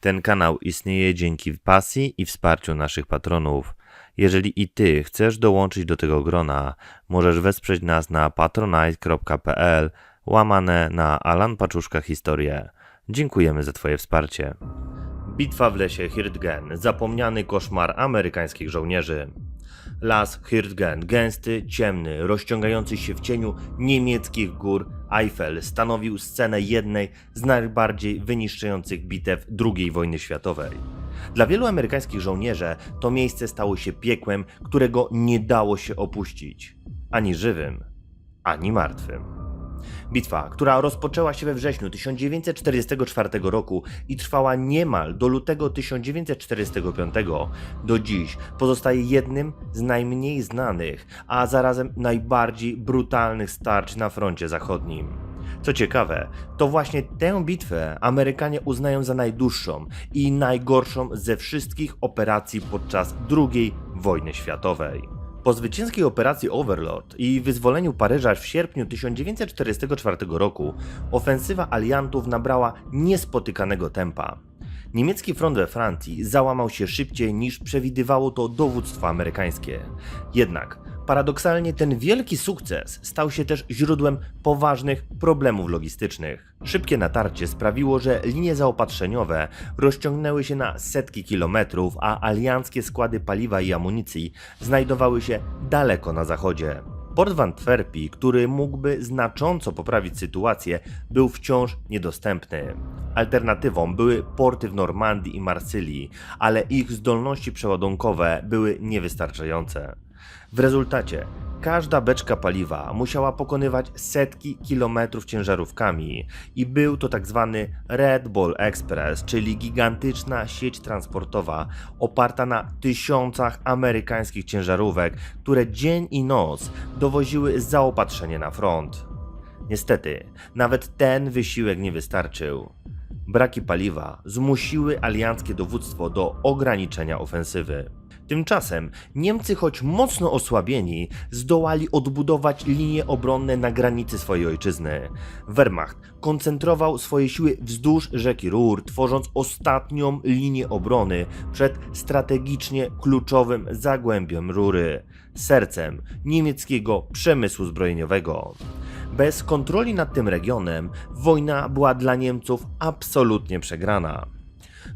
Ten kanał istnieje dzięki pasji i wsparciu naszych patronów. Jeżeli i Ty chcesz dołączyć do tego grona, możesz wesprzeć nas na patronite.pl łamane na Alan Paczuszka Historię. Dziękujemy za Twoje wsparcie. Bitwa w lesie Hirdgen, zapomniany koszmar amerykańskich żołnierzy. Las Hirdgen, gęsty, ciemny, rozciągający się w cieniu niemieckich gór Eifel, stanowił scenę jednej z najbardziej wyniszczających bitew II wojny światowej. Dla wielu amerykańskich żołnierzy to miejsce stało się piekłem, którego nie dało się opuścić. Ani żywym, ani martwym. Bitwa, która rozpoczęła się we wrześniu 1944 roku i trwała niemal do lutego 1945, do dziś pozostaje jednym z najmniej znanych, a zarazem najbardziej brutalnych starć na froncie zachodnim. Co ciekawe, to właśnie tę bitwę Amerykanie uznają za najdłuższą i najgorszą ze wszystkich operacji podczas II wojny światowej. Po zwycięskiej operacji Overlord i wyzwoleniu Paryża w sierpniu 1944 roku ofensywa aliantów nabrała niespotykanego tempa. Niemiecki front we Francji załamał się szybciej niż przewidywało to dowództwo amerykańskie. Jednak paradoksalnie ten wielki sukces stał się też źródłem poważnych problemów logistycznych. Szybkie natarcie sprawiło, że linie zaopatrzeniowe rozciągnęły się na setki kilometrów, a alianckie składy paliwa i amunicji znajdowały się daleko na zachodzie. Port w Antwerpii, który mógłby znacząco poprawić sytuację, był wciąż niedostępny. Alternatywą były porty w Normandii i Marsylii, ale ich zdolności przeładunkowe były niewystarczające. W rezultacie każda beczka paliwa musiała pokonywać setki kilometrów ciężarówkami i był to tak zwany Red Bull Express, czyli gigantyczna sieć transportowa oparta na tysiącach amerykańskich ciężarówek, które dzień i noc dowoziły zaopatrzenie na front. Niestety, nawet ten wysiłek nie wystarczył. Braki paliwa zmusiły alianckie dowództwo do ograniczenia ofensywy. Tymczasem Niemcy, choć mocno osłabieni, zdołali odbudować linie obronne na granicy swojej ojczyzny. Wehrmacht koncentrował swoje siły wzdłuż rzeki Ruhr, tworząc ostatnią linię obrony przed strategicznie kluczowym zagłębiem Rury, sercem niemieckiego przemysłu zbrojeniowego. Bez kontroli nad tym regionem wojna była dla Niemców absolutnie przegrana.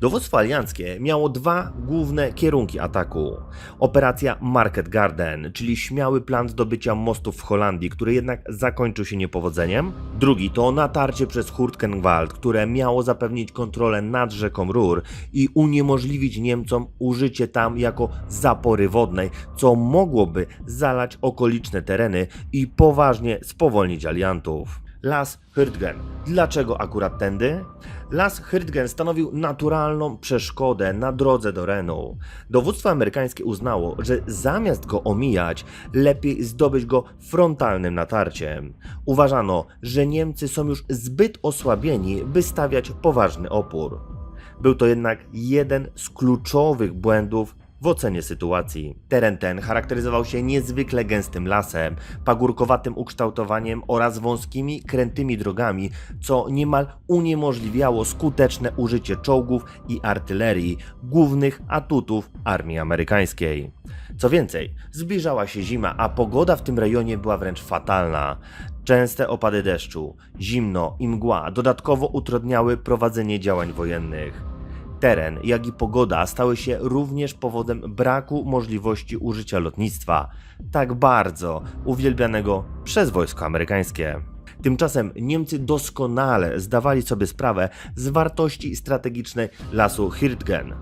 Dowództwo alianckie miało dwa główne kierunki ataku. Operacja Market Garden, czyli śmiały plan zdobycia mostów w Holandii, który jednak zakończył się niepowodzeniem. Drugi to natarcie przez Hurtgenwald, które miało zapewnić kontrolę nad rzeką Ruhr i uniemożliwić Niemcom użycie tam jako zapory wodnej, co mogłoby zalać okoliczne tereny i poważnie spowolnić aliantów. Las Hürtgen. Dlaczego akurat tędy? Las Hürtgen stanowił naturalną przeszkodę na drodze do Renu. Dowództwo amerykańskie uznało, że zamiast go omijać, lepiej zdobyć go frontalnym natarciem. Uważano, że Niemcy są już zbyt osłabieni, by stawiać poważny opór. Był to jednak jeden z kluczowych błędów w ocenie sytuacji. Teren ten charakteryzował się niezwykle gęstym lasem, pagórkowatym ukształtowaniem oraz wąskimi, krętymi drogami, co niemal uniemożliwiało skuteczne użycie czołgów i artylerii, głównych atutów armii amerykańskiej. Co więcej, zbliżała się zima, a pogoda w tym rejonie była wręcz fatalna. Częste opady deszczu, zimno i mgła dodatkowo utrudniały prowadzenie działań wojennych. Teren, jak i pogoda stały się również powodem braku możliwości użycia lotnictwa, tak bardzo uwielbianego przez wojsko amerykańskie. Tymczasem Niemcy doskonale zdawali sobie sprawę z wartości strategicznej lasu Hirtgen.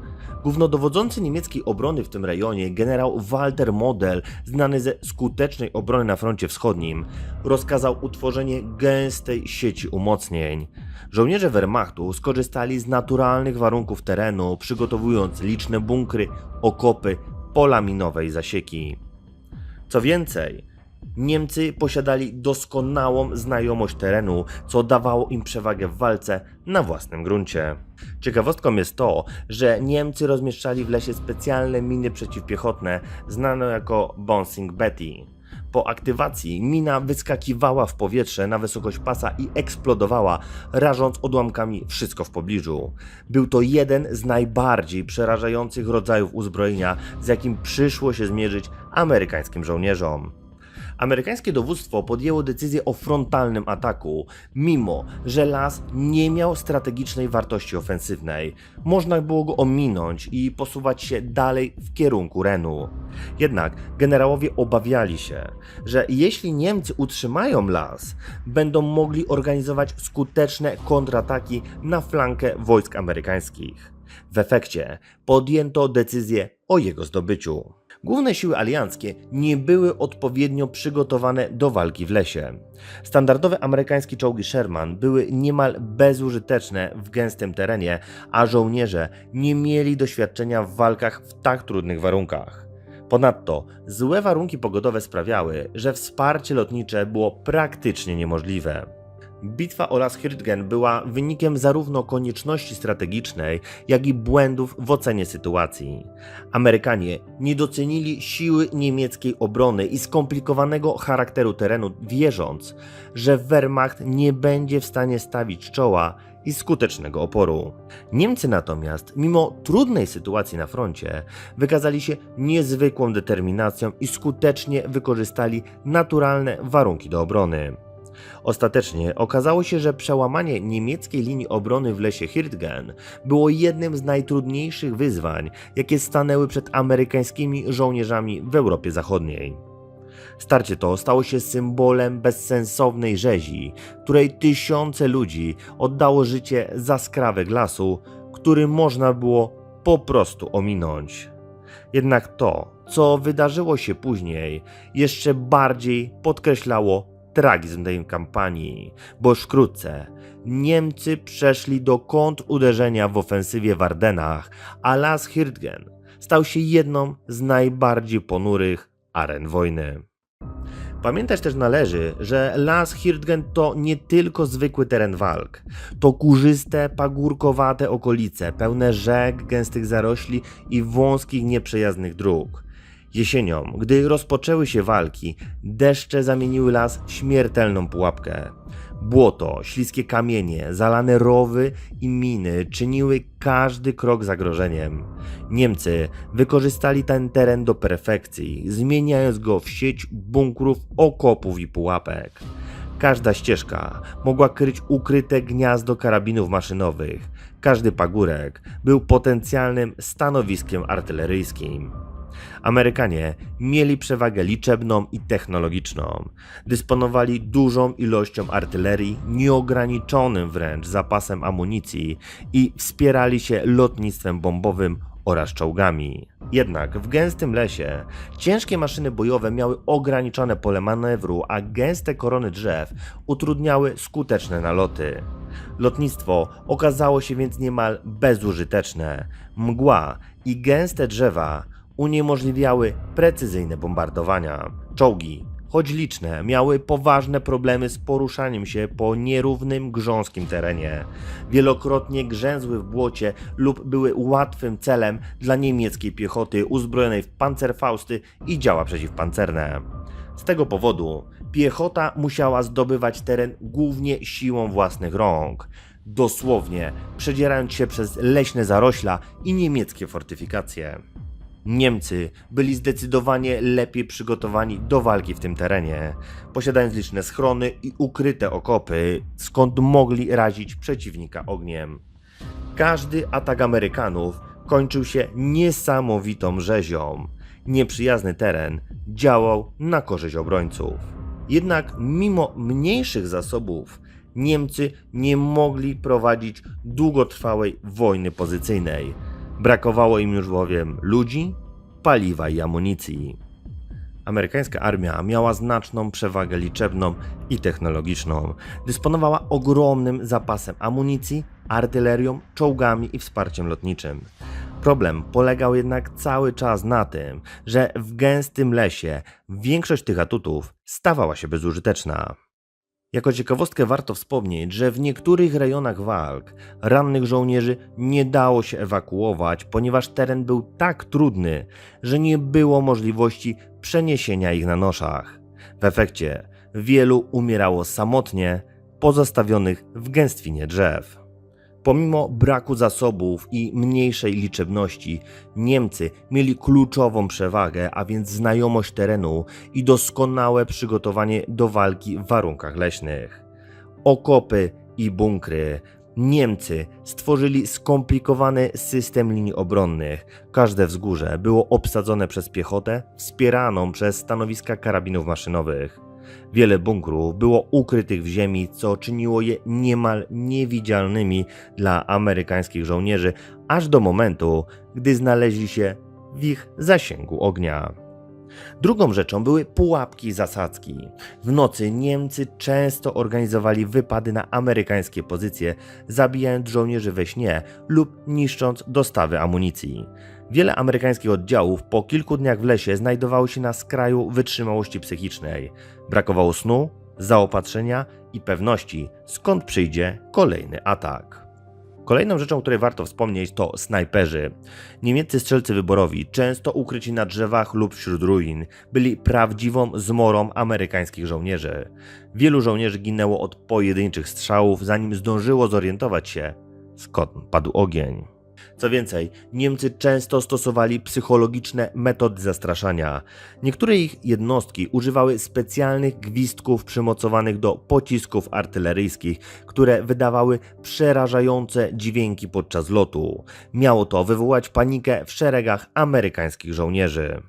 Głównodowodzący niemieckiej obrony w tym rejonie, generał Walter Model, znany ze skutecznej obrony na froncie wschodnim, rozkazał utworzenie gęstej sieci umocnień. Żołnierze Wehrmachtu skorzystali z naturalnych warunków terenu, przygotowując liczne bunkry, okopy, pola minowe i zasieki. Co więcej, Niemcy posiadali doskonałą znajomość terenu, co dawało im przewagę w walce na własnym gruncie. Ciekawostką jest to, że Niemcy rozmieszczali w lesie specjalne miny przeciwpiechotne, znane jako Bouncing Betty. Po aktywacji mina wyskakiwała w powietrze na wysokość pasa i eksplodowała, rażąc odłamkami wszystko w pobliżu. Był to jeden z najbardziej przerażających rodzajów uzbrojenia, z jakim przyszło się zmierzyć amerykańskim żołnierzom. Amerykańskie dowództwo podjęło decyzję o frontalnym ataku, mimo że las nie miał strategicznej wartości ofensywnej. Można było go ominąć i posuwać się dalej w kierunku Renu. Jednak generałowie obawiali się, że jeśli Niemcy utrzymają las, będą mogli organizować skuteczne kontrataki na flankę wojsk amerykańskich. W efekcie podjęto decyzję o jego zdobyciu. Główne siły alianckie nie były odpowiednio przygotowane do walki w lesie. Standardowe amerykańskie czołgi Sherman były niemal bezużyteczne w gęstym terenie, a żołnierze nie mieli doświadczenia w walkach w tak trudnych warunkach. Ponadto złe warunki pogodowe sprawiały, że wsparcie lotnicze było praktycznie niemożliwe. Bitwa o Las Hirtgen była wynikiem zarówno konieczności strategicznej, jak i błędów w ocenie sytuacji. Amerykanie nie docenili siły niemieckiej obrony i skomplikowanego charakteru terenu, wierząc, że Wehrmacht nie będzie w stanie stawić czoła i skutecznego oporu. Niemcy natomiast, mimo trudnej sytuacji na froncie, wykazali się niezwykłą determinacją i skutecznie wykorzystali naturalne warunki do obrony. Ostatecznie okazało się, że przełamanie niemieckiej linii obrony w lesie Hirtgen było jednym z najtrudniejszych wyzwań, jakie stanęły przed amerykańskimi żołnierzami w Europie Zachodniej. Starcie to stało się symbolem bezsensownej rzezi, której tysiące ludzi oddało życie za skrawek lasu, który można było po prostu ominąć. Jednak to, co wydarzyło się później, jeszcze bardziej podkreślało tragizm tej kampanii, bo wkrótce Niemcy przeszli do kontruderzenia w ofensywie w Ardenach, a Las Hirtgen stał się jedną z najbardziej ponurych aren wojny. Pamiętać też należy, że Las Hirtgen to nie tylko zwykły teren walk. To kurzyste, pagórkowate okolice, pełne rzek, gęstych zarośli i wąskich, nieprzejazdnych dróg. Jesienią, gdy rozpoczęły się walki, deszcze zamieniły las w śmiertelną pułapkę. Błoto, śliskie kamienie, zalane rowy i miny czyniły każdy krok zagrożeniem. Niemcy wykorzystali ten teren do perfekcji, zmieniając go w sieć bunkrów, okopów i pułapek. Każda ścieżka mogła kryć ukryte gniazdo karabinów maszynowych. Każdy pagórek był potencjalnym stanowiskiem artyleryjskim. Amerykanie mieli przewagę liczebną i technologiczną. Dysponowali dużą ilością artylerii, nieograniczonym wręcz zapasem amunicji i wspierali się lotnictwem bombowym oraz czołgami. Jednak w gęstym lesie ciężkie maszyny bojowe miały ograniczone pole manewru, a gęste korony drzew utrudniały skuteczne naloty. Lotnictwo okazało się więc niemal bezużyteczne. Mgła i gęste drzewa uniemożliwiały precyzyjne bombardowania. Czołgi, choć liczne, miały poważne problemy z poruszaniem się po nierównym, grząskim terenie. Wielokrotnie grzęzły w błocie lub były łatwym celem dla niemieckiej piechoty uzbrojonej w pancerfausty i działa przeciwpancerne. Z tego powodu piechota musiała zdobywać teren głównie siłą własnych rąk. Dosłownie przedzierając się przez leśne zarośla i niemieckie fortyfikacje. Niemcy byli zdecydowanie lepiej przygotowani do walki w tym terenie, posiadając liczne schrony i ukryte okopy, skąd mogli razić przeciwnika ogniem. Każdy atak Amerykanów kończył się niesamowitą rzezią. Nieprzyjazny teren działał na korzyść obrońców. Jednak mimo mniejszych zasobów, Niemcy nie mogli prowadzić długotrwałej wojny pozycyjnej. Brakowało im już bowiem ludzi, paliwa i amunicji. Amerykańska armia miała znaczną przewagę liczebną i technologiczną. Dysponowała ogromnym zapasem amunicji, artylerią, czołgami i wsparciem lotniczym. Problem polegał jednak cały czas na tym, że w gęstym lesie większość tych atutów stawała się bezużyteczna. Jako ciekawostkę warto wspomnieć, że w niektórych rejonach walk rannych żołnierzy nie dało się ewakuować, ponieważ teren był tak trudny, że nie było możliwości przeniesienia ich na noszach. W efekcie wielu umierało samotnie, pozostawionych w gęstwinie drzew. Pomimo braku zasobów i mniejszej liczebności, Niemcy mieli kluczową przewagę, a więc znajomość terenu i doskonałe przygotowanie do walki w warunkach leśnych. Okopy i bunkry. Niemcy stworzyli skomplikowany system linii obronnych. Każde wzgórze było obsadzone przez piechotę, wspieraną przez stanowiska karabinów maszynowych. Wiele bunkrów było ukrytych w ziemi, co czyniło je niemal niewidzialnymi dla amerykańskich żołnierzy, aż do momentu, gdy znaleźli się w ich zasięgu ognia. Drugą rzeczą były pułapki zasadzki. W nocy Niemcy często organizowali wypady na amerykańskie pozycje, zabijając żołnierzy we śnie lub niszcząc dostawy amunicji. Wiele amerykańskich oddziałów po kilku dniach w lesie znajdowało się na skraju wytrzymałości psychicznej. Brakowało snu, zaopatrzenia i pewności, skąd przyjdzie kolejny atak. Kolejną rzeczą, o której warto wspomnieć, to snajperzy. Niemieccy strzelcy wyborowi, często ukryci na drzewach lub wśród ruin, byli prawdziwą zmorą amerykańskich żołnierzy. Wielu żołnierzy ginęło od pojedynczych strzałów, zanim zdążyło zorientować się, skąd padł ogień. Co więcej, Niemcy często stosowali psychologiczne metody zastraszania. Niektóre ich jednostki używały specjalnych gwizdków przymocowanych do pocisków artyleryjskich, które wydawały przerażające dźwięki podczas lotu. Miało to wywołać panikę w szeregach amerykańskich żołnierzy.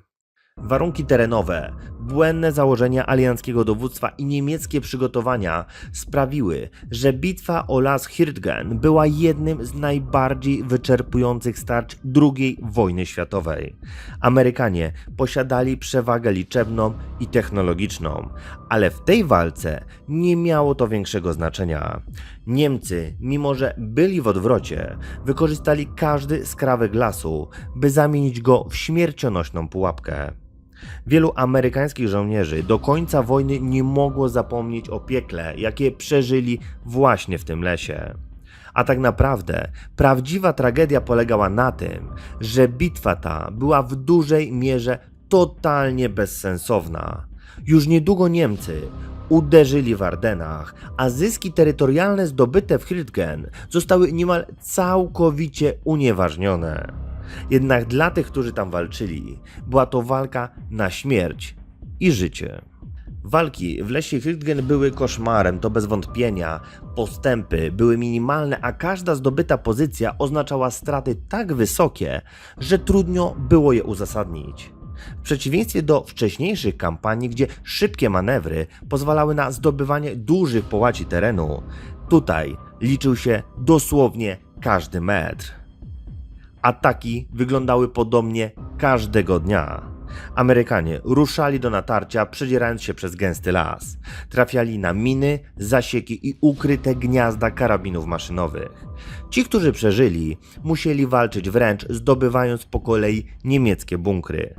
Warunki terenowe, błędne założenia alianckiego dowództwa i niemieckie przygotowania sprawiły, że bitwa o Las Hirtgen była jednym z najbardziej wyczerpujących starć II wojny światowej. Amerykanie posiadali przewagę liczebną i technologiczną, ale w tej walce nie miało to większego znaczenia. Niemcy, mimo że byli w odwrocie, wykorzystali każdy skrawek lasu, by zamienić go w śmiercionośną pułapkę. Wielu amerykańskich żołnierzy do końca wojny nie mogło zapomnieć o piekle, jakie przeżyli właśnie w tym lesie. A tak naprawdę prawdziwa tragedia polegała na tym, że bitwa ta była w dużej mierze totalnie bezsensowna. Już niedługo Niemcy uderzyli w Ardenach, a zyski terytorialne zdobyte w Hirtgen zostały niemal całkowicie unieważnione. Jednak dla tych, którzy tam walczyli, była to walka na śmierć i życie. Walki w lesie Hirtgen były koszmarem, to bez wątpienia. Postępy były minimalne, a każda zdobyta pozycja oznaczała straty tak wysokie, że trudno było je uzasadnić. W przeciwieństwie do wcześniejszych kampanii, gdzie szybkie manewry pozwalały na zdobywanie dużych połaci terenu, tutaj liczył się dosłownie każdy metr. Ataki wyglądały podobnie każdego dnia. Amerykanie ruszali do natarcia, przedzierając się przez gęsty las. Trafiali na miny, zasieki i ukryte gniazda karabinów maszynowych. Ci, którzy przeżyli, musieli walczyć wręcz zdobywając po kolei niemieckie bunkry.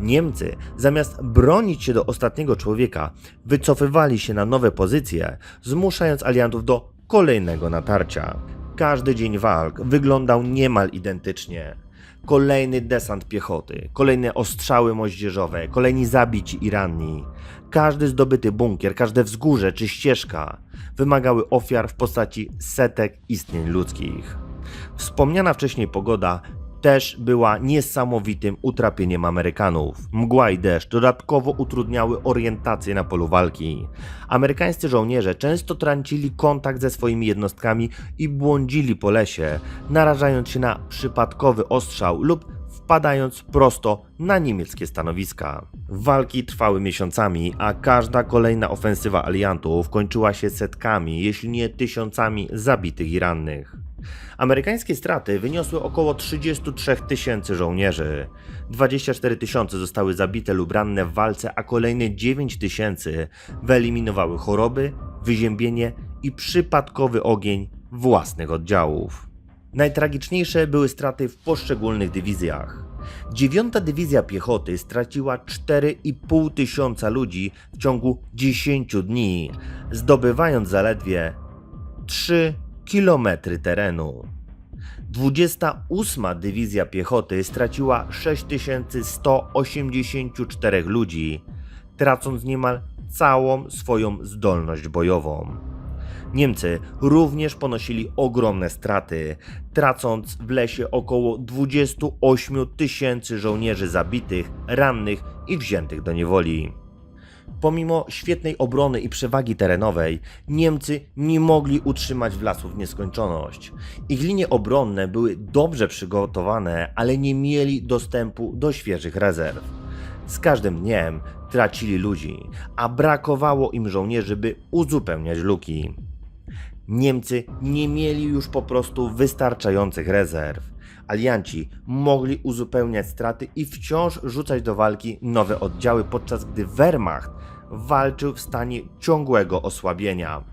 Niemcy, zamiast bronić się do ostatniego człowieka, wycofywali się na nowe pozycje, zmuszając aliantów do kolejnego natarcia. Każdy dzień walk wyglądał niemal identycznie. Kolejny desant piechoty, kolejne ostrzały moździerzowe, kolejni zabici i ranni. Każdy zdobyty bunkier, każde wzgórze czy ścieżka wymagały ofiar w postaci setek istnień ludzkich. Wspomniana wcześniej pogoda też była niesamowitym utrapieniem Amerykanów. Mgła i deszcz dodatkowo utrudniały orientację na polu walki. Amerykańscy żołnierze często tracili kontakt ze swoimi jednostkami i błądzili po lesie, narażając się na przypadkowy ostrzał lub wpadając prosto na niemieckie stanowiska. Walki trwały miesiącami, a każda kolejna ofensywa aliantów kończyła się setkami, jeśli nie tysiącami zabitych i rannych. Amerykańskie straty wyniosły około 33 tysięcy żołnierzy. 24 tysiące zostały zabite lub ranne w walce, a kolejne 9 tysięcy wyeliminowały choroby, wyziębienie i przypadkowy ogień własnych oddziałów. Najtragiczniejsze były straty w poszczególnych dywizjach. Dziewiąta dywizja piechoty straciła 4,5 tysiąca ludzi w ciągu 10 dni, zdobywając zaledwie 3 kilometry terenu. 28 Dywizja Piechoty straciła 6184 ludzi, tracąc niemal całą swoją zdolność bojową. Niemcy również ponosili ogromne straty, tracąc w lesie około 28 tysięcy żołnierzy zabitych, rannych i wziętych do niewoli. Pomimo świetnej obrony i przewagi terenowej, Niemcy nie mogli utrzymać w lasów w nieskończoność. Ich linie obronne były dobrze przygotowane, ale nie mieli dostępu do świeżych rezerw. Z każdym dniem tracili ludzi, a brakowało im żołnierzy, by uzupełniać luki. Niemcy nie mieli już po prostu wystarczających rezerw. Alianci mogli uzupełniać straty i wciąż rzucać do walki nowe oddziały, podczas gdy Wehrmacht walczył w stanie ciągłego osłabienia.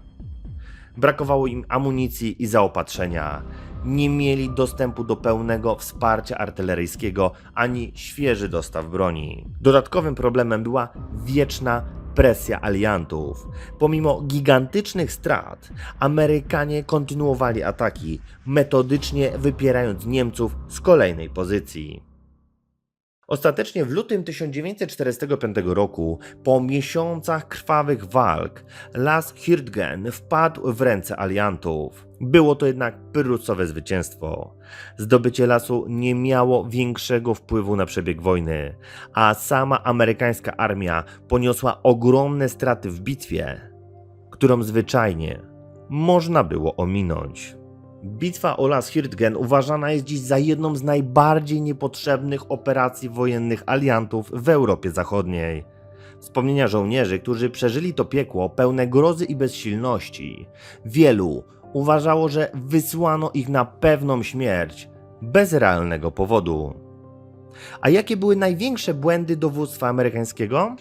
Brakowało im amunicji i zaopatrzenia. Nie mieli dostępu do pełnego wsparcia artyleryjskiego ani świeży dostaw broni. Dodatkowym problemem była wieczna presja aliantów. Pomimo gigantycznych strat, Amerykanie kontynuowali ataki, metodycznie wypierając Niemców z kolejnej pozycji. Ostatecznie w lutym 1945 roku, po miesiącach krwawych walk, Las Hirtgen wpadł w ręce aliantów. Było to jednak pyrrusowe zwycięstwo. Zdobycie lasu nie miało większego wpływu na przebieg wojny, a sama amerykańska armia poniosła ogromne straty w bitwie, którą zwyczajnie można było ominąć. Bitwa o Las Hirtgen uważana jest dziś za jedną z najbardziej niepotrzebnych operacji wojennych aliantów w Europie Zachodniej. Wspomnienia żołnierzy, którzy przeżyli to piekło pełne grozy i bezsilności. Wielu uważało, że wysłano ich na pewną śmierć bez realnego powodu. A jakie były największe błędy dowództwa amerykańskiego?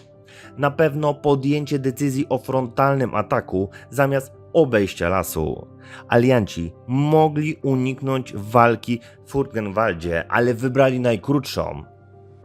Na pewno podjęcie decyzji o frontalnym ataku zamiast obejścia lasu. Alianci mogli uniknąć walki w Furtgenwaldzie, ale wybrali najkrótszą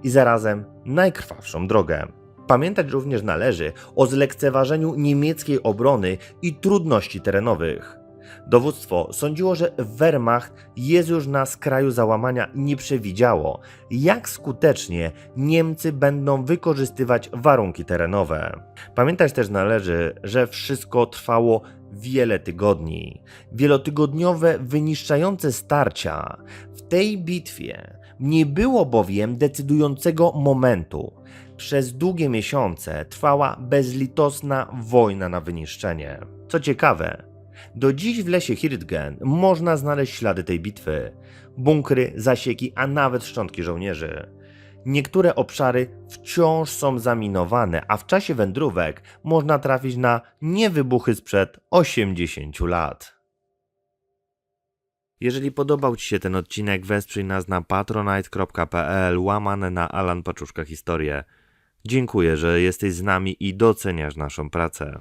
i zarazem najkrwawszą drogę. Pamiętać również należy o zlekceważeniu niemieckiej obrony i trudności terenowych. Dowództwo sądziło, że Wehrmacht jest już na skraju załamania i nie przewidziało, jak skutecznie Niemcy będą wykorzystywać warunki terenowe. Pamiętać też należy, że wszystko trwało wiele tygodni. Wielotygodniowe, wyniszczające starcia. W tej bitwie nie było bowiem decydującego momentu. Przez długie miesiące trwała bezlitosna wojna na wyniszczenie. Co ciekawe, do dziś w lesie Hirtgen można znaleźć ślady tej bitwy. Bunkry, zasieki, a nawet szczątki żołnierzy. Niektóre obszary wciąż są zaminowane, a w czasie wędrówek można trafić na niewybuchy sprzed 80 lat. Jeżeli podobał Ci się ten odcinek, wesprzyj nas na patronite.pl łamane na Alan Paczuszka Historię. Dziękuję, że jesteś z nami i doceniasz naszą pracę.